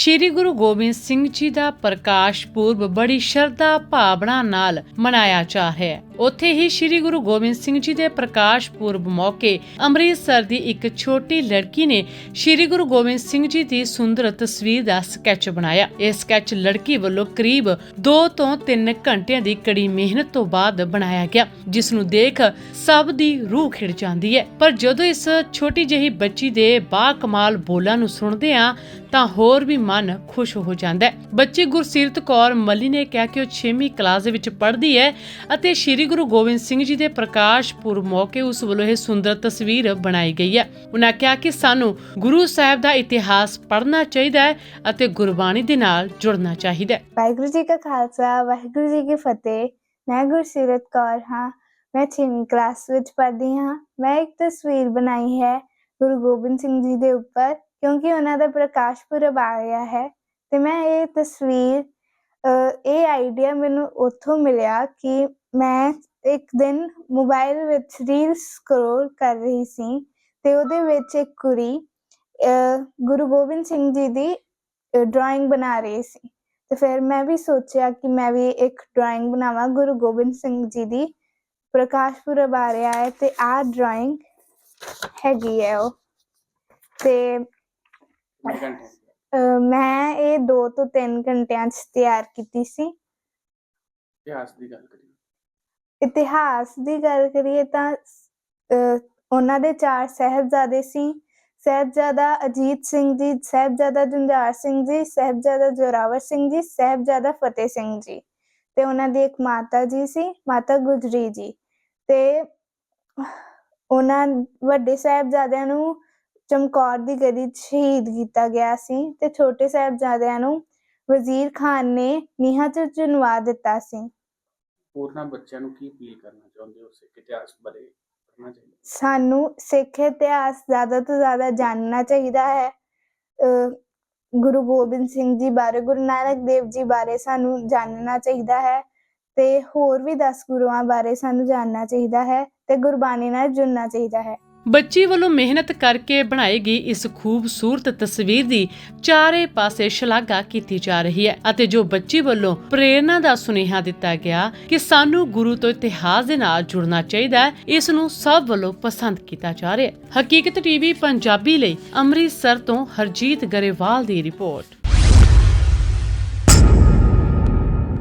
ਸ਼੍ਰੀ ਗੁਰੂ ਗੋਬਿੰਦ ਸਿੰਘ ਜੀ ਦਾ ਪ੍ਰਕਾਸ਼ ਪੁਰਬ ਬੜੀ ਸ਼ਰਧਾ ਭਾਵਨਾ ਨਾਲ ਮਨਾਇਆ ਜਾ ਰਿਹਾ ਹੈ। ਉੱਥੇ ਹੀ ਸ਼੍ਰੀ ਗੁਰੂ ਗੋਬਿੰਦ ਸਿੰਘ ਜੀ ਦੇ ਪ੍ਰਕਾਸ਼ ਪੁਰਬ ਮੌਕੇ ਅੰਮ੍ਰਿਤਸਰ ਦੀ ਇੱਕ ਛੋਟੀ ਲੜਕੀ ਨੇ ਸ਼੍ਰੀ ਗੁਰੂ ਗੋਬਿੰਦ ਸਿੰਘ ਜੀ ਦੀ ਸੁੰਦਰ ਤਸਵੀਰ ਦਾ ਸਕੈਚ ਬਣਾਇਆ। ਇਹ ਸਕੈਚ ਲੜਕੀ ਵੱਲੋਂ ਕਰੀਬ 2 ਤੋਂ 3 ਘੰਟਿਆਂ ਦੀ ਕੜੀ ਮਿਹਨਤ ਤੋਂ ਬਾਅਦ ਬਣਾਇਆ ਗਿਆ, ਜਿਸ ਨੂੰ ਦੇਖ ਸਭ ਦੀ ਰੂਹ ਖਿੜ ਜਾਂਦੀ ਹੈ। ਪਰ ਜਦੋਂ ਇਸ ਛੋਟੀ ਜਿਹੀ ਬੱਚੀ ਦੇ ਬਾ ਕਮਾਲ ਬੋਲਾਂ ਨੂੰ ਸੁਣਦੇ ਆ ਤਾਂ ਹੋਰ ਵੀ ਮਨ ਖੁਸ਼ ਹੋ ਜਾਂਦਾ ਹੈ। ਬੱਚੀ ਗੁਰਸੀਰਤ ਕੌਰ ਮੱਲੀ ਨੇ ਕਿਹਾ ਕਿ ਉਹ 6ਵੀਂ ਕਲਾਸ ਦੇ ਵਿੱਚ ਪੜ੍ਹਦੀ ਹੈ ਅਤੇ ਸ੍ਰੀ ਗੁਰੂ ਗੋਬਿੰਦ ਸਿੰਘ ਜੀ ਦੇ ਪ੍ਰਕਾਸ਼ ਪੁਰਬ ਮੌਕੇ ਉਸ ਵੱਲੋਂ ਇਹ ਸੁੰਦਰ ਤਸਵੀਰ ਬਣਾਈ ਗਈ ਹੈ। ਉਹਨਾਂ ਕਿਹਾ ਕਿ ਸਾਨੂੰ ਗੁਰੂ ਸਾਹਿਬ ਦਾ ਇਤਿਹਾਸ ਪੜ੍ਹਨਾ ਚਾਹੀਦਾ ਹੈ ਅਤੇ ਗੁਰਬਾਣੀ ਦੇ ਨਾਲ ਜੁੜਨਾ ਚਾਹੀਦਾ ਹੈ। ਵਾਹਿਗੁਰੂ ਜੀ ਕਾ ਖਾਲਸਾ, ਵਾਹਿਗੁਰੂ ਜੀ ਕੀ ਫਤਿਹ। ਮੈਂ ਗੁਰਸੀਰਤ ਕੌਰ ਹਾਂ। ਮੈਂ 6ਵੀਂ ਕਲਾਸ ਵਿੱਚ ਪੜ੍ਹਦੀ ਹਾਂ। ਮੈਂ ਇੱਕ ਤਸਵੀਰ ਬਣਾਈ ਹੈ ਗੁਰੂ ਗੋਬਿੰਦ ਸਿੰਘ ਜੀ ਦੇ ਉੱਪਰ ਕਿਉਂਕਿ ਉਹਨਾਂ ਦਾ ਪ੍ਰਕਾਸ਼ ਪੁਰਬ ਆ ਰਿਹਾ ਹੈ ਤੇ ਮੈਂ ਇਹ ਤਸਵੀਰ ਇਹ ਆਈਡੀਆ ਮੈਨੂੰ ਉੱਥੋਂ ਮਿਲਿਆ ਕਿ ਮੈਂ ਇੱਕ ਦਿਨ ਮੋਬਾਈਲ ਵਿੱਚ ਰੀਲ ਸਕਰੋਲ ਕਰ ਰਹੀ ਸੀ ਤੇ ਉਹਦੇ ਵਿੱਚ ਇੱਕ ਕੁੜੀ ਗੁਰੂ ਗੋਬਿੰਦ ਸਿੰਘ ਜੀ ਦੀ ਡਰਾਇੰਗ ਬਣਾ ਰਹੀ ਸੀ। ਤੇ ਫਿਰ ਮੈਂ ਵੀ ਸੋਚਿਆ ਕਿ ਮੈਂ ਵੀ ਇੱਕ ਡਰਾਇੰਗ ਬਣਾਵਾਂ, ਗੁਰੂ ਗੋਬਿੰਦ ਸਿੰਘ ਜੀ ਦੀ, ਪ੍ਰਕਾਸ਼ ਪੁਰਬ ਆ ਰਿਹਾ ਹੈ ਤੇ ਆਹ ਡਰਾਇੰਗ ਹੈਗੀ ਹੈ ਉਹ। ਤੇ ਮੈਂ ਇਹ 2 ਤੋਂ 3 ਘੰਟਿਆਂ 'ਚ ਤਿਆਰ ਕੀਤੀ ਸੀ। ਇਤਿਹਾਸ ਦੀ ਗੱਲ ਕਰੀਏ। ਇਤਿਹਾਸ ਦੀ ਗੱਲ ਕਰੀਏ ਤਾਂ ਉਹਨਾਂ ਦੇ ਚਾਰ ਸਹਿਬਜ਼ਾਦੇ ਸੀ। ਸਹਿਬਜ਼ਾਦਾ ਅਜੀਤ ਸਿੰਘ ਜੀ ਸਹਿਬਜ਼ਾਦਾ ਜੁਝਾਰ ਸਿੰਘ ਜੀ ਸਹਿਬਜ਼ਾਦਾ ਜ਼ੋਰਾਵਰ ਸਿੰਘ ਜੀ ਸਹਿਬਜ਼ਾਦਾ ਫਤਿਹ ਸਿੰਘ ਜੀ ਤੇ ਉਹਨਾਂ ਦੀ ਇੱਕ ਮਾਤਾ ਜੀ ਸੀ ਮਾਤਾ ਗੁਜਰੀ ਜੀ ਤੇ ਉਹਨਾਂ ਵੱਡੇ ਸਾਹਿਬਜ਼ਾਦਿਆਂ ਨੂੰ ਚਮਕੌਰ ਦੀ ਗਦੀ 'ਚ ਸ਼ਹੀਦ ਕੀਤਾ ਗਿਆ ਸੀ ਤੇ ਛੋਟੇ ਸਾਹਿਬਜ਼ਾਦਿਆਂ ਨੂੰ ਵਜ਼ੀਰ ਖਾਨ ਨੇ ਨੀਹਾਂ 'ਚ ਚੁਣਵਾ ਦਿੱਤਾ ਸੀ। ਹੋਰਨਾਂ ਬੱਚਿਆਂ ਨੂੰ ਕੀ ਅਪੀਲ ਕਰਨਾ ਚਾਹੁੰਦੇ ਹੋ? ਸਿੱਖ ਇਤਿਹਾਸ ਬਾਰੇ ਪੜ੍ਹਨਾ ਚਾਹੀਦਾ। ਸਾਨੂੰ ਸਿੱਖ ਇਤਿਹਾਸ ਜ਼ਿਆਦਾ ਤੋਂ ਜ਼ਿਆਦਾ ਜਾਣਨਾ ਚਾਹੀਦਾ ਹੈ। ਗੁਰੂ ਗੋਬਿੰਦ ਸਿੰਘ ਜੀ ਬਾਰੇ ਗੁਰੂ ਨਾਨਕ ਦੇਵ ਜੀ ਬਾਰੇ ਸਾਨੂੰ ਜਾਣਨਾ ਚਾਹੀਦਾ ਹੈ ਤੇ ਹੋਰ ਵੀ 10 ਗੁਰੂਆਂ ਬਾਰੇ ਸਾਨੂੰ ਜਾਣਨਾ ਚਾਹੀਦਾ ਹੈ ਤੇ ਗੁਰਬਾਣੀ ਨਾਲ ਜੁੜਨਾ ਚਾਹੀਦਾ ਹੈ। ਬੱਚੀ ਵੱਲੋਂ ਮਿਹਨਤ ਕਰਕੇ ਬਣਾਈ ਗਈ ਇਸ ਖੂਬਸੂਰਤ ਤਸਵੀਰ ਦੀ ਚਾਰੇ ਪਾਸੇ ਸ਼ਲਾਘਾ ਕੀਤੀ ਜਾ ਰਹੀ ਹੈ ਅਤੇ ਜੋ ਬੱਚੀ ਵੱਲੋਂ ਪ੍ਰੇਰਣਾ ਦਾ ਸੁਨੇਹਾ ਦਿੱਤਾ ਗਿਆ ਕਿ ਸਾਨੂੰ ਗੁਰੂ ਤੋਂ ਇਤਿਹਾਸ ਦੇ ਨਾਲ ਜੁੜਨਾ ਚਾਹੀਦਾ ਹੈ, ਇਸ ਨੂੰ ਸਭ ਵੱਲੋਂ ਪਸੰਦ ਕੀਤਾ ਜਾ ਰਿਹਾ ਹੈ। ਹਕੀਕਤ ਟੀਵੀ ਪੰਜਾਬੀ ਲਈ ਅੰਮ੍ਰਿਤਸਰ ਤੋਂ ਹਰਜੀਤ ਗਰੇਵਾਲ ਦੀ ਰਿਪੋਰਟ।